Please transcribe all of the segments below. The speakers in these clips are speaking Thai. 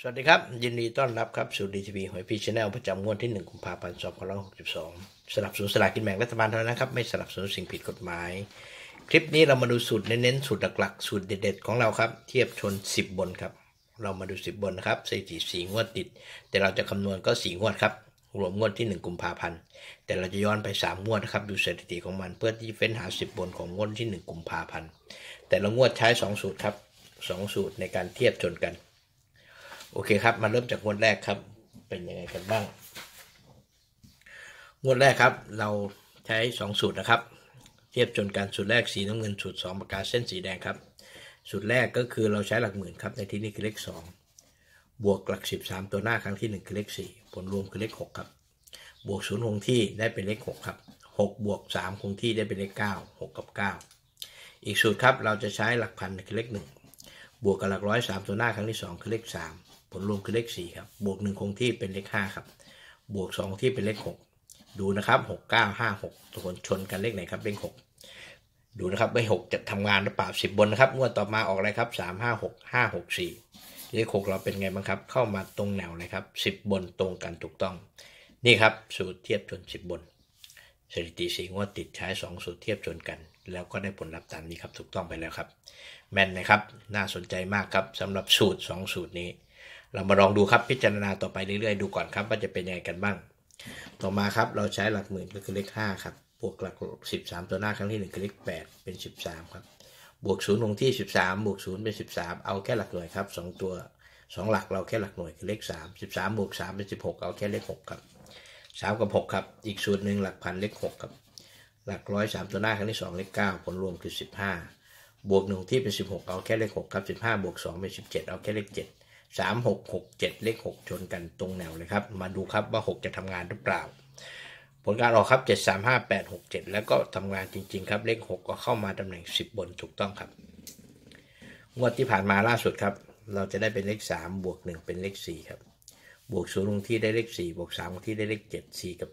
สวัสดีครับ ยินดีต้อนรับครับสู่ดีทีวีหอยพีชแนลประจำงวดที่ 1 กุมภาพันธ์2562สลับสนุนสลากกินแบ่งรัฐบาลเท่านั้นนะครับ ไม่สลับสนุนสิ่งผิดกฎหมาย คลิปนี้เรามาดูสูตรเน้นๆสูตรหลักๆสูตรเด็ดๆของเราครับ เทียบชน 10 บนครับ เรามาดู 10 บนนะครับสถิติ4งวดติด แต่เราจะคำนวณก็4งวดครับรวมงวดที่ 1 กุมภาพันธ์แต่เราจะย้อนไป 3 งวดนะครับดูสถิติของมันเพื่อที่เฟ้นหา 10 บนของงวดที่ 1 กุมภาพันธ์แต่ละงวดใช้ 2 สูตรครับ2สูตรในการเทียบชนกัน อเคครับ มาเริ่มจากงวดแรกครับ เป็นยังไงกันบ้าง งวดแรกครับ เราใช้ 2 สูตรนะครับ เทียบจนกันสูตรแรกสีน้ำเงินสูตร 2 ปากกาเส้นสีแดงครับ สูตรแรกก็คือเราใช้หลักหมื่นครับ ในที่นี้คือเลข 2 บวกหลัก 13 ตัวหน้าครั้งที่ 1 คือเลข 4 ผลรวมคือเลข 6 ครับ บวก0คงที่ได้เป็นเลข 6 ครับ 6 บวก 3 คงที่ได้เป็นเลข 9 6 กับ 9 อีกสูตรครับเราจะใช้หลักพันคือเลข 1 บวกกับหลักร้อยสามตัวหน้าครั้งที่ 2 คือเลข 3 ผลรวมคือเลข4ครับ บวก 1 คงที่เป็นเลข5ครับ บวก 2 ที่เป็นเลข 6 ดูนะครับ6 9 5 6ตัวคนชนกันเลขไหนครับเลข6 ดูนะครับเลข6จะทำงานหรือเปล่า10 บนนะครับงวดต่อมาออกอะไรครับ 3 5 6 5 6 4 เลข 6 เราเป็นไงบ้างครับ เข้ามาตรงแนวเลยครับ 10 บนตรงกันถูกต้อง นี่ครับสูตรเทียบชน 10 บน สถิติสีงวดติดใช้ 2 สูตรเทียบชนกันแล้วก็ได้ผลลัพธ์ตามนี้ครับถูกต้องไปแล้วครับ แม่นนะครับ น่าสนใจมากครับสำหรับสูตร 2 สูตรนี้ เรามาลองดูครับพิจารณาต่อไปเรื่อยๆดูก่อนครับว่าจะเป็นยังไงกันบ้าง ต่อมาครับเราใช้หลักหมื่นก็คือเลข5ครับบวกหลัก13 ตัวหน้าครั้งที่1คือเลข8เป็น 13 ครับ บวก0คงที่ 13 บวก0เป็น 13 เอาแค่หลักหน่วยครับ 2 ตัว 2 หลักเราแค่หลักหน่วยคือเลข 3 13 บวก 3 เป็น 16 เอาแค่เลข 6 ครับ 3 กับ 6 ครับ อีกสูตรหนึ่งหลักพันเลข 6 ครับ หลักร้อยสามตัวหน้าครั้งที่ 2 เลข 9 ผลรวมคือ 15 บวก 1 ที่เป็น 16 เอาแค่เลข 6 ครับ 15 บวก 2 เป็น 17 เอาแค่เลข 7 3 6 6 7เจ็ดเลข6ชนกันตรงแนวเลยครับ มาดูครับว่า6จะทำงานหรือเปล่า ผลการออกครับ7 3 5 8 6 7แปดหกเจ็ดแล้วก็ทำงานจริง ๆ ครับ เลข6ก็เข้ามาตำแหน่ง10บบนถูกต้องครับงวดที่ผ่านมาล่าสุดครับ เราจะได้เป็นเลข3บวก1เป็นเลข4ครับ บวก0ลงที่ได้เลข4บวก3ลงที่ได้เลข7 4กับ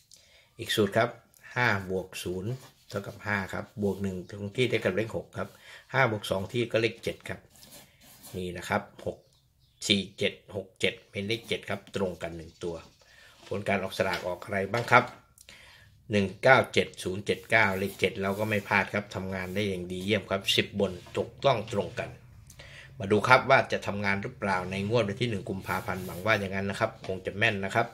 7อีกสูตรครับ5บวก0เท่ากับ5ครับ บวก1ตรงที่ได้กับเลข6ครับ5บวก2ที่ก็เลข7ครับ นี่นะครับหก 6 4 7 6 7เป็นเลข7ครับ ตรงกัน1ตัว ผลการออกสลากออกอะไรบ้างครับ197079เลข7เราก็ไม่พลาดครับทำงานได้อย่างดีเยี่ยมครับ10บนถูกต้องตรงกัน มาดูครับว่าจะทำงานหรือเปล่าในงวดวันที่1กุมภาพันธ์หวังว่าอย่างนั้นนะครับ คงจะแม่นนะครับ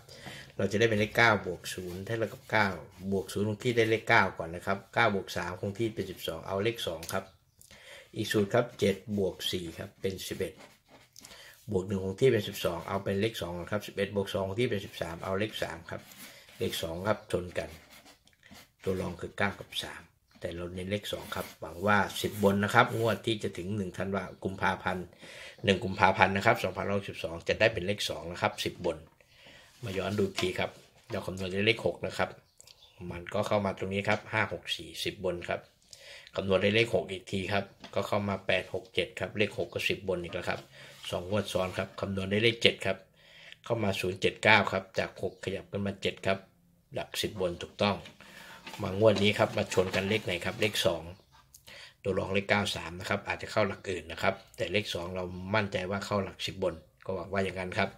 เราจะได้เป็นเลข9บวก0เท่ากับ9บวก0คงที่ได้เลข9ก่อนนะครับ9บวก3คงที่เป็น12เอาเลข2ครับ อีกสูตรครับ7บวก4ครับเป็น11บ บวก1คงที่เป็น12เอาเป็นเลข2ครับ11บเอ็ดบวก2คงที่เป็น13เอาเลข3ครับ เลข2ครับชนกัน ตัวรองคือ9กับ3แต่เราเน้นเลข2ครับหวังว่า10บบนนะครับงวดที่จะถึง1ธันวากุมภาพันธ์1กุมภาพันธ์นะครับ2512จะได้เป็นเลข2นะครับ10บบน มาย้อนดูทีครับเราคำนวณได้เลข6นะครับ มันก็เข้ามาตรงนี้ครับ5 6 4 10บบนครับคำนวณได้เลข6อีกทีครับ ก็เข้ามา8 6 7ครับเลข6ก็10บนอีกแล้วครับ 2งวดซ้อนครับคำนวณได้เลข 7 ครับ เข้ามา 0 7 9 ครับ จาก 6 ขยับกันมา 7 ครับ หลัก 10 บนถูกต้อง มางวดนี้ครับ มาชนกันเลขไหนครับ เลข 2 ตัวรองเลข 93 นะครับ อาจจะเข้าหลักอื่นนะครับ แต่เลข 2 เรามั่นใจว่าเข้าหลัก 10 บน ก็หวังว่าอย่างนั้นครับ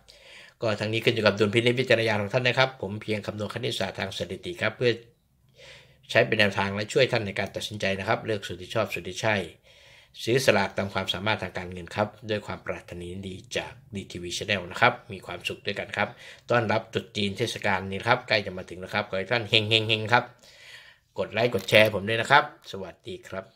ก็ทั้งนี้ขึ้นอยู่กับดุลพินิจพิจารณาของท่านนะครับ ผมเพียงคำนวณคณิตศาสตร์ทางสถิติครับเพื่อใช้เป็นแนวทางและช่วยท่านในการตัดสินใจนะครับ เลือกสุดที่ชอบสุดที่ใช่ ซื้อสลากตามความสามารถทางการเงินครับ ด้วยความปรารถนาดีจากดีทีวีชาแนลนะครับ มีความสุขด้วยกันครับ ต้อนรับจุดจีนเทศกาลนี้ครับ ใกล้จะมาถึงแล้วครับ ขอให้ท่านเฮงเฮงเฮงครับ กดไลค์กดแชร์ผมด้วยนะครับ สวัสดีครับ